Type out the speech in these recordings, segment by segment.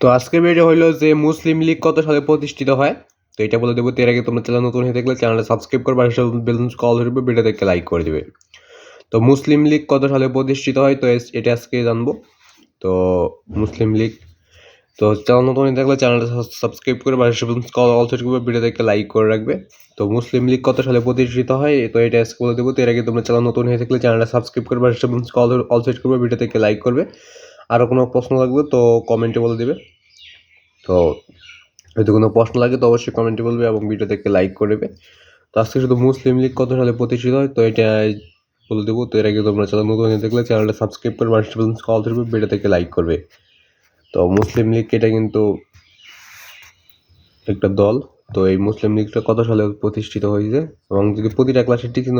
তো আজকের ভিডিও হলো যে মুসলিম লীগ কত সালে প্রতিষ্ঠিত হয়? তো এটা বলে দেবো, এর আগে তোমরা চ্যানেল নতুন হয়ে থাকলে চ্যানেলটা সাবস্ক্রাইব করবে, আর বেলুন কল ধরবে ভিডিও দেখে লাইক করে দেবে। তো মুসলিম লীগ কত সালে প্রতিষ্ঠিত হয়? তো এটা আজকে জানব। তো মুসলিম লীগ, তো চ্যানেল নতুন হয়ে থাকলে চ্যানেলটা সাবস্ক্রাইব করে বাড়ির কল অল করবে ভিডিও দেখে লাইক করে রাখবে। তো মুসলিম লীগ কত সালে প্রতিষ্ঠিত হয়? তো এটা আজকে বলে দেবো এর আগে তোমরা চ্যানেল নতুন হয়ে থাকলে চ্যানেলটা সাবস্ক্রাইব করে বাড়ির কল অল করবে ভিডিও দেখে লাইক করবে। আরও কোনো প্রশ্ন লাগবে তো কমেন্টে বলে দেবে। তো যদি কোনো প্রশ্ন লাগে তো অবশ্যই কমেন্টে বলবে এবং ভিডিও দেখে লাইক করবে তো আজকে শুধু মুসলিম লীগ কত সালে প্রতিষ্ঠিত হয় তো এটা বলে দেবো। তো এর আগে তোমরা চ্যানেল নতুন দেখলে চ্যানেলটা সাবস্ক্রাইব করে মানুষ কল ধরবে ভিডিও দেখে লাইক করবে। তো মুসলিম লীগ এটা কিন্তু একটা দল। তো এই মুসলিম লীগটা কত সালে প্রতিষ্ঠিত হয়েছে এবং যদি প্রতিটা ক্লাসের টিচিং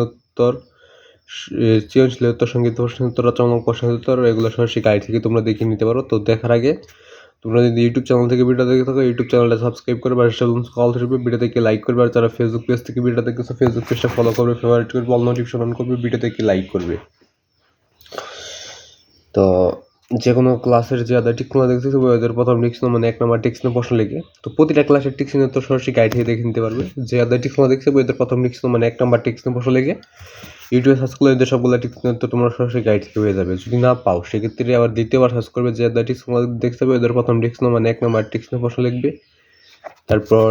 উত্তর সৃজনশীল উত্তর সংগীত প্রশ্ন চমক প্রশ্নোত্তর এগুলো সরাসরি গাইড থেকে তোমরা দেখে নিতে পারো। তো দেখার আগে, তোমরা যদি ইউটিউব চ্যানেল থেকে ভিডিও দেখে থাকো, ইউটিউব চ্যানেলটা সাবস্ক্রাইব করবে আর কল থাকবে। ভিডিও থেকে লাইক করবে, আর যারা ফেসবুক পেজ থেকে ভিডিও দেখেছ ফেসবুক পেজটা ফলো করবে ফেভারিট করবে অল নোটিফিকেশন অন করবে ভিডিও থেকে লাইক করবে। তো যে কোনো ক্লাসের যে আদার টিক্স দেখতেছি ওদের প্রথম টিক্স মানে এক নম্বর টিক্স প্রশ্ন লিখে। তো প্রতিটা ক্লাসের টিক্স তো সরাসরি গাইড থেকে দেখে নিতে পারবে। যে আদার টিক্স দেখছে ওদের প্রথম টিক্স মানে এক নম্বর টিক্স প্রশ্ন লিখে। ইউটিউবে সার্চ করলে এদের সবগুলো টিক্স তো তোমরা সরাসরি গাইড থেকে পেয়ে যাবে। যদি না পাও, সেক্ষেত্রে আবার দ্বিতীয়বার সার্চ করবে যে আদার টিক্স দেখতে হবে ওদের প্রথম টিক্স মানে এক নম্বর টিক্স প্রশ্ন লিখবে। তারপর,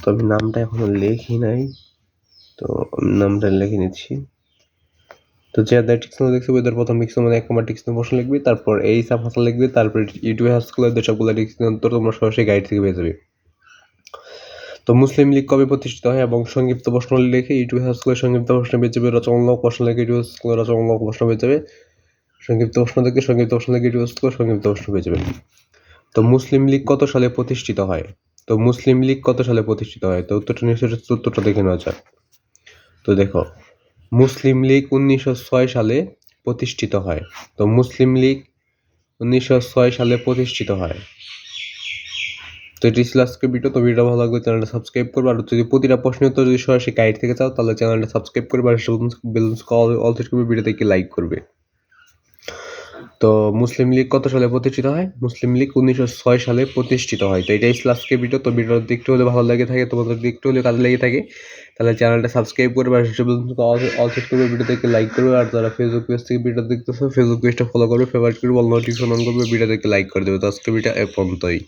তো আমি নামটা এখনও লেখি নাই। তো নামটা লিখে নিচ্ছি। তো যে আদার টিক্স দেখছে, ওদের প্রথম টিক্স মানে এক নম্বর টিক্স প্রশ্ন লিখবে, তারপর এই সাব হাসা লিখবে, তারপর ইউটিউবে সার্চ করলে ওদের সবগুলো টিক্স তো তোমরা সরাসরি গাইড থেকে পেয়ে যাবে তো মুসলিম লীগ কবে প্রতিষ্ঠিত হয় এবং সংক্ষিপ্ত প্রশ্ন লিখে ইউটিউবে সার্চ করে সংক্ষিপ্ত প্রশ্ন পেয়ে যাবে রচনামূলক প্রশ্ন লিখে ইউটিউবে সার্চ করে রচনামূলক প্রশ্ন পেয়ে যাবে সংক্ষিপ্ত প্রশ্ন থেকে সংক্ষিপ্ত প্রশ্ন লিখে ইউটিউবে সার্চ করে সংক্ষিপ্ত প্রশ্ন পেয়ে যাবে তো মুসলিম লীগ কত সালে প্রতিষ্ঠিত হয়? তো মুসলিম লীগ কত সালে প্রতিষ্ঠিত হয়? তো উত্তরটা নিশ্চয় উত্তরটা দেখে নেওয়া যাক। তো দেখো মুসলিম লীগ উনিশশো ছয় সালে প্রতিষ্ঠিত হয় তো মুসলিম লীগ উনিশশো ছয় সালে প্রতিষ্ঠিত হয় তো এটি ছিল আজকে ভিডিও তো ভিডিও ভালো লাগলে চ্যানেলটা সাবস্ক্রাইব করবে আর যদি প্রতিটা প্রশ্নের উত্তর যদি সরাসরি গাইড থেকে চাও তাহলে চ্যানেলটা সাবস্ক্রাইব করবে আর বেলুন্স অল থেকে লাইক করবে তো মুসলিম লীগ কত সালে প্রতিষ্ঠিত হয়? মুসলিম লীগ উনিশশো ছয় সালে প্রতিষ্ঠিত হয়। তো এটাই ছিল ভিডিও তো ভিডিওর দিকটা হলে ভালো লেগে থাকে, তোমাদের দিকটা হলে কাজে লেগে থাকে। তাহলে চ্যানেলটা সাবস্ক্রাইব করবে আর অলসেট করবে ভিডিও থেকে লাইক করবে। আর যারা ফেসবুক পেজ থেকে ভিডিও দেখতেছে ফেসবুক পেজটা ফলো করবে। ফেভারিট করবে অল নোটিফিকেশন অন করবে ভিডিও থেকে লাইক করে দেবে। তো আজকে ভিডিও এ পর্যন্তই।